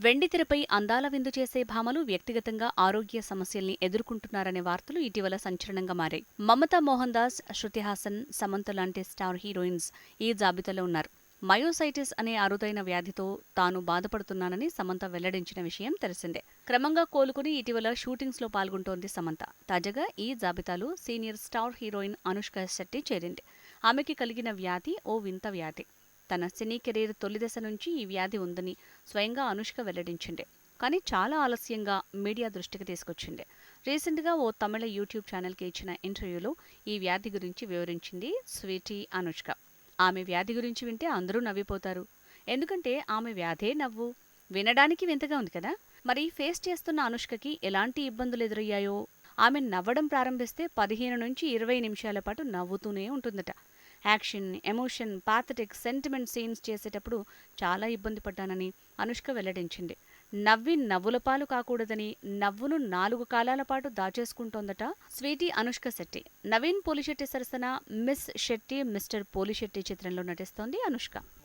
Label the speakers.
Speaker 1: వెండితెరపై అందాల విందు చేసే భామలు వ్యక్తిగతంగా ఆరోగ్య సమస్యల్ని ఎదుర్కొంటున్నారనే వార్తలు ఇటీవల సంచలనంగా మారాయి. మమతా మోహన్ దాస్ శృతి హాసన్ సమంత లాంటి స్టార్ హీరోయిన్స్ ఈ జాబితాలో ఉన్నారు. మయోసైటిస్ అనే అరుదైన వ్యాధితో తాను బాధపడుతున్నానని సమంత వెల్లడించిన విషయం తెలిసిందే. క్రమంగా కోలుకుని ఇటీవల షూటింగ్స్లో పాల్గొంటోంది సమంత. తాజాగా ఈ జాబితాలో senior star heroine Anushka Shetty చేరింది. ఆమెకి కలిగిన వ్యాధి ఓ వింత వ్యాధి. తన సినీ కెరీర్ తొలిదశ నుంచి ఈ వ్యాధి ఉందని స్వయంగా అనుష్క వెల్లడించింది. కానీ చాలా ఆలస్యంగా మీడియా దృష్టికి తీసుకొచ్చింది. రీసెంట్గా ఓ తమిళ యూట్యూబ్ ఛానల్కి ఇచ్చిన ఇంటర్వ్యూలో ఈ వ్యాధి గురించి వివరించింది స్వీటీ అనుష్క. ఆమె వ్యాధి గురించి వింటే అందరూ నవ్విపోతారు. ఎందుకంటే ఆమె వ్యాధే నవ్వు. వినడానికి వింతగా ఉంది కదా? మరి ఫేస్ చేస్తున్న అనుష్కకి ఎలాంటి ఇబ్బందులు ఎదురయ్యాయో? ఆమె నవ్వడం ప్రారంభిస్తే పదిహేను నుంచి ఇరవై నిమిషాల పాటు నవ్వుతూనే ఉంటుందట. Action emotion pathetic sentiment scenes చేసేటప్పుడు చాలా ఇబ్బంది పడ్డానని అనుష్క వెల్లడించింది. నవ్వి నవ్వుల పాలు కాకూడదని నవ్వును నాలుగు కాలాల పాటు దాచేసుకుంటోందట స్వీటీ అనుష్క శెట్టి. నవీన్ పోలిశెట్టి సరసన మిస్ శెట్టి మిస్టర్ పోలిశెట్టి చిత్రంలో నటిస్తోంది అనుష్క.